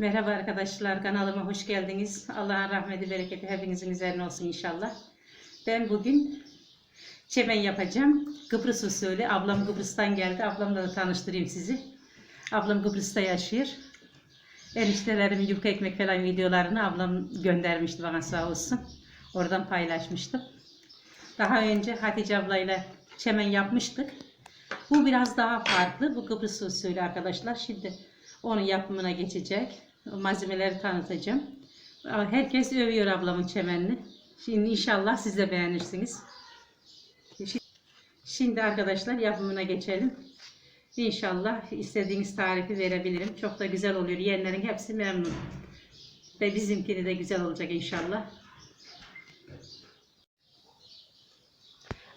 Merhaba arkadaşlar, kanalıma hoş geldiniz. Allah'ın rahmeti, bereketi hepinizin üzerine olsun inşallah. Ben bugün çemen yapacağım. Kıbrıs usulü. Ablam Kıbrıs'tan geldi. Ablamla da tanıştırayım sizi. Ablam Kıbrıs'ta yaşıyor. Eniştelerimin yufka ekmek falan videolarını ablam göndermişti bana sağ olsun. Oradan paylaşmıştım. Daha önce Hatice ablayla çemen yapmıştık. Bu biraz daha farklı. Bu Kıbrıs usulü arkadaşlar. Şimdi onun yapımına geçecek. Malzemeleri tanıtacağım. Herkes övüyor ablamın çemenini. Şimdi inşallah siz de beğenirsiniz. Şimdi arkadaşlar yapımına geçelim. İnşallah istediğiniz tarifi verebilirim. Çok da güzel oluyor. Yiyenlerin hepsi memnun. Ve bizimkini de güzel olacak inşallah.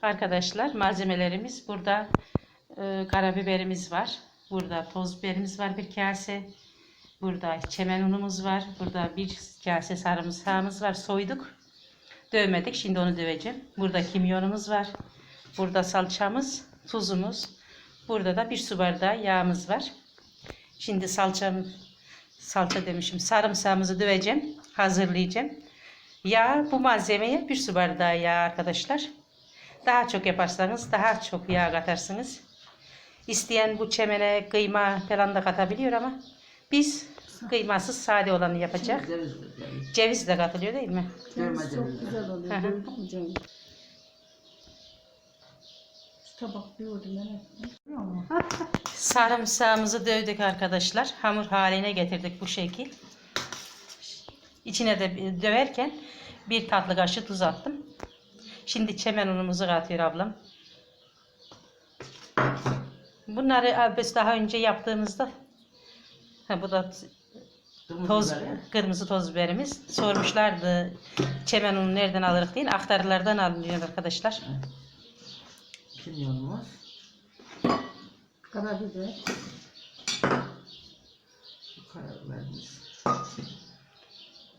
Arkadaşlar malzemelerimiz burada e, karabiberimiz var. Burada toz biberimiz var bir kase. Burada çemen unumuz var. Burada bir kase sarımsağımız var. Soyduk. Dövmedik. Şimdi onu döveceğim. Burada kimyonumuz var. Burada salçamız, tuzumuz. Burada da bir su bardağı yağımız var. Şimdi salçam, salça demişim. Sarımsağımızı döveceğim. Hazırlayacağım. Yağ bu malzemeye bir su bardağı yağ arkadaşlar. Daha çok yaparsanız daha çok yağ katarsınız. İsteyen bu çemene kıyma falan da katabiliyor ama biz kıymasız sade olanı yapacak. Ceviz de ceviz. Ceviz de katılıyor değil mi? Dövme Çok ceviz. güzel oluyor. Hı hı. Gördün mü canım? Şu tabak diyordum evet. Sarımsağımızı dövdük arkadaşlar. Hamur haline getirdik bu şekil. İçine de döverken bir tatlı kaşığı tuz attım. Şimdi çemen unumuzu katıyor ablam. Bunları biz daha önce yaptığımızda ha, bu da Kırmızı toz biber. kırmızı toz biberimiz. Sormuşlardı çemen unu nereden alırız diye. Aktarlardan alınıyor arkadaşlar. Kimyonumuz. Karabiber. Karabiberimiz.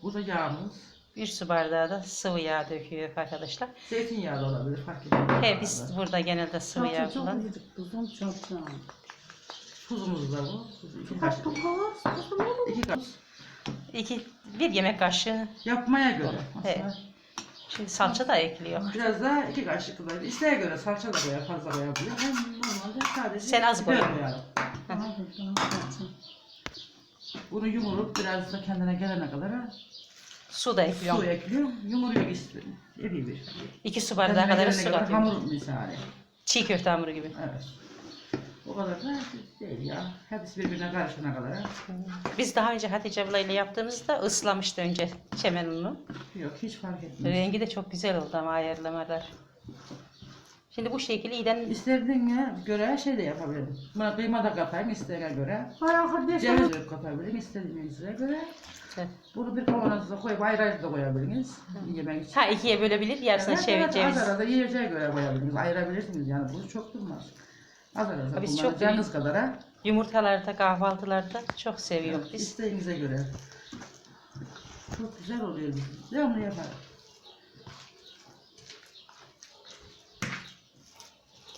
Bu da yağımız. Bir su bardağı da sıvı yağ döküyor arkadaşlar. Zeytinyağı da olabilir fark etmez. He biz burada genelde sıvı yağ çok kullan. kuzum çok ol. Tuzumuz da bu. Kaç tuz var? Kuzum olur. İki kaşık. İki, bir yemek kaşığı Yapmaya göre. Evet. Aslında şimdi salça da ekliyor. Biraz daha iki kaşık kadar. İsteğe göre salça da koyar, fazla koyabilir. Ben normalde sadece Sen az koy. Bunu yumurup biraz da kendine gelene kadar Su da su ekliyorum. ekliyorum. Yumuruyor istiyorum. Evi bir. İki su bardağı kadar su katıyorum. Hamur misali. Çiğ köfte hamuru gibi. Evet. O kadar da değil ya. Hepsi birbirine karışana kadar. Biz daha önce Hatice ablayla yaptığımızda ıslamıştı önce çemen unu. Yok hiç fark etmez. Rengi de çok güzel oldu ama ayarlamalar. Şimdi bu şekilde iyiden İstediğine göre şey de yapabilirim. Buna kıyma da katayım isteğine göre. Ceviz de katabilirim istediğinize göre. Bunu bir kavanoza koyup ayrı da koyabilirsiniz. Yemek için. ha ikiye bölebilir yarısına Evet, çevir evet, ceviz. Az arada yiyeceğe göre koyabilirsiniz. Ayırabilirsiniz yani. Bu çok durmaz. Az arada Biz çok kullanacağınız kadar ha. Yumurtalarda kahvaltılarda çok seviyoruz biz. İsteğinize göre. Çok güzel oluyor. Devamlı yaparım.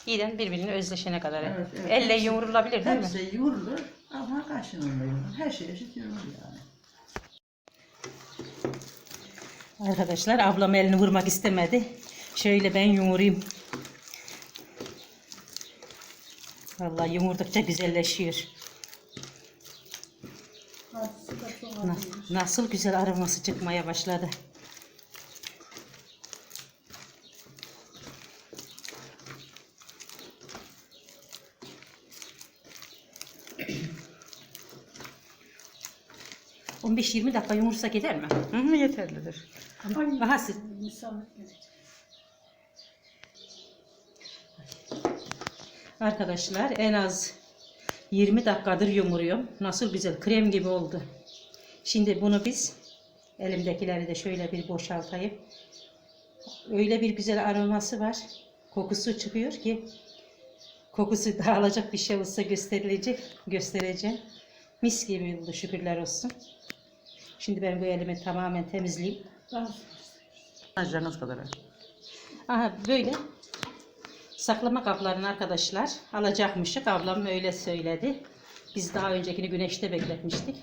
İyiden birbirine özleşene kadar. Evet, evet. Elle Hepsi- yoğrulabilir değil mi? Hepsi yoğrulur ama kaşınırla yoğrulur. Her şey eşit yoğrulur yani. Arkadaşlar ablam elini vurmak istemedi. Şöyle ben yumurayım. Vallahi yumurdukça güzelleşiyor. Na- nasıl güzel aroması çıkmaya başladı. ...15-20 dakika yumursa gider mi? Hı hı yeterlidir. Ay, Daha siz... Arkadaşlar en az 20 dakikadır yumuruyorum. Nasıl güzel krem gibi oldu. Şimdi bunu biz elimdekileri de şöyle bir boşaltayım. Öyle bir güzel aroması var. Kokusu çıkıyor ki kokusu dağılacak bir şey olsa gösterilecek. Göstereceğim. Mis gibi oldu şükürler olsun. Şimdi ben bu elimi tamamen temizleyeyim. Daha Acınız kadar. ha. Aha böyle saklama kaplarını arkadaşlar alacakmışık. Ablam öyle söyledi. Biz daha öncekini güneşte bekletmiştik.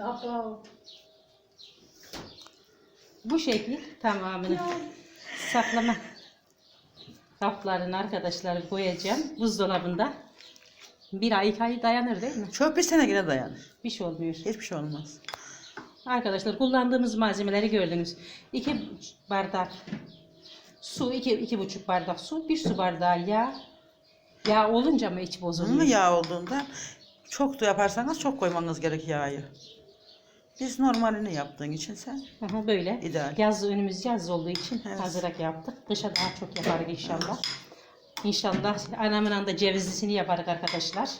Abla. Bu şekil tamamını saklama kaplarını arkadaşlar koyacağım buzdolabında. Bir ay iki ay dayanır değil mi? Çok bir sene yine dayanır. Bir şey olmuyor. Hiçbir şey olmaz. Arkadaşlar kullandığımız malzemeleri gördünüz. 2 bardak su, iki, iki buçuk bardak su, bir su bardağı yağ. Yağ olunca mı iç Ama bozuluyor? yağ olduğunda çok da yaparsanız çok koymanız gerek yağı. Biz normalini yaptığın için sen Aha, böyle. ideal. Yaz önümüz yaz olduğu için Evet. hazırak yaptık. Dışa daha çok yaparız inşallah. İnşallah anamın da cevizlisini yaparız arkadaşlar.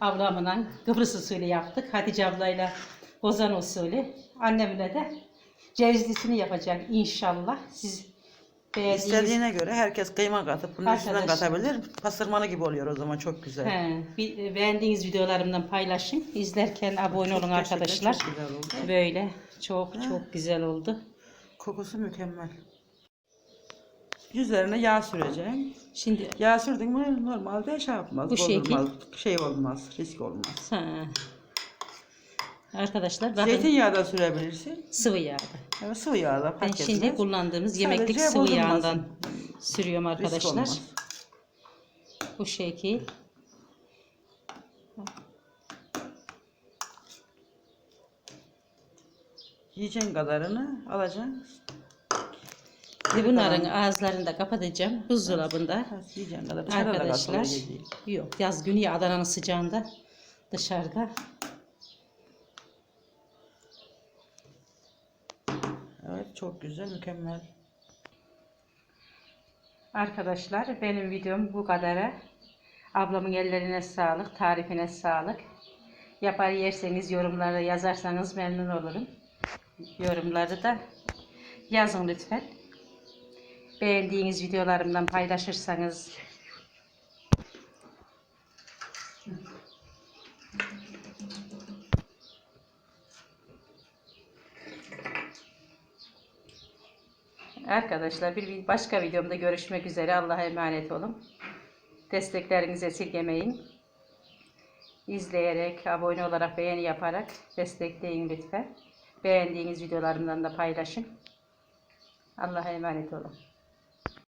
Ablamla Kıbrıs usulü yaptık. Hatice ablayla Ozan usulü. Annemle de cevizlisini yapacak inşallah. Siz beğendiğiniz... İstediğine göre herkes kıyma katıp bunun üstünden Arkadaşlar. katabilir. Pastırmalı gibi oluyor o zaman çok güzel. He, bir, beğendiğiniz videolarımdan paylaşın. İzlerken abone olun Gerçekten arkadaşlar. Çok güzel oldu. Böyle çok çok güzel oldu. Kokusu mükemmel. Üzerine yağ süreceğim. Şimdi Yağ sürdün mü normalde şey yapmaz, Bu bozulmaz, şey olmaz, risk olmaz. ha. Arkadaşlar bakın Zeytinyağı da sürebilirsin. sıvı yağda. Evet, sıvı yağ da Ben fark şimdi kullandığımız yemeklik Sadece sıvı bozulmasın. yağından sürüyorum Risk arkadaşlar. olmaz. Bu şekil. Yiyeceğin kadarını alacaksın. Ve bunların ağızlarını da kapatacağım buzdolabında. Evet, Yiyeceğin kadar dışarıda da Arkadaşlar kalsın, öyle değil. yok yaz günü ya Adana'nın sıcağında dışarıda. Evet çok güzel, mükemmel. Arkadaşlar benim videom bu kadar. Ablamın ellerine sağlık, tarifine sağlık. Yapar yerseniz yorumlara yazarsanız memnun olurum. Yorumları da yazın lütfen. Beğendiğiniz videolarımdan paylaşırsanız Arkadaşlar bir başka videomda görüşmek üzere. Allah'a emanet olun. Desteklerinizi esirgemeyin. İzleyerek, abone olarak, beğeni yaparak destekleyin lütfen. Beğendiğiniz videolarımdan da paylaşın. Allah'a emanet olun.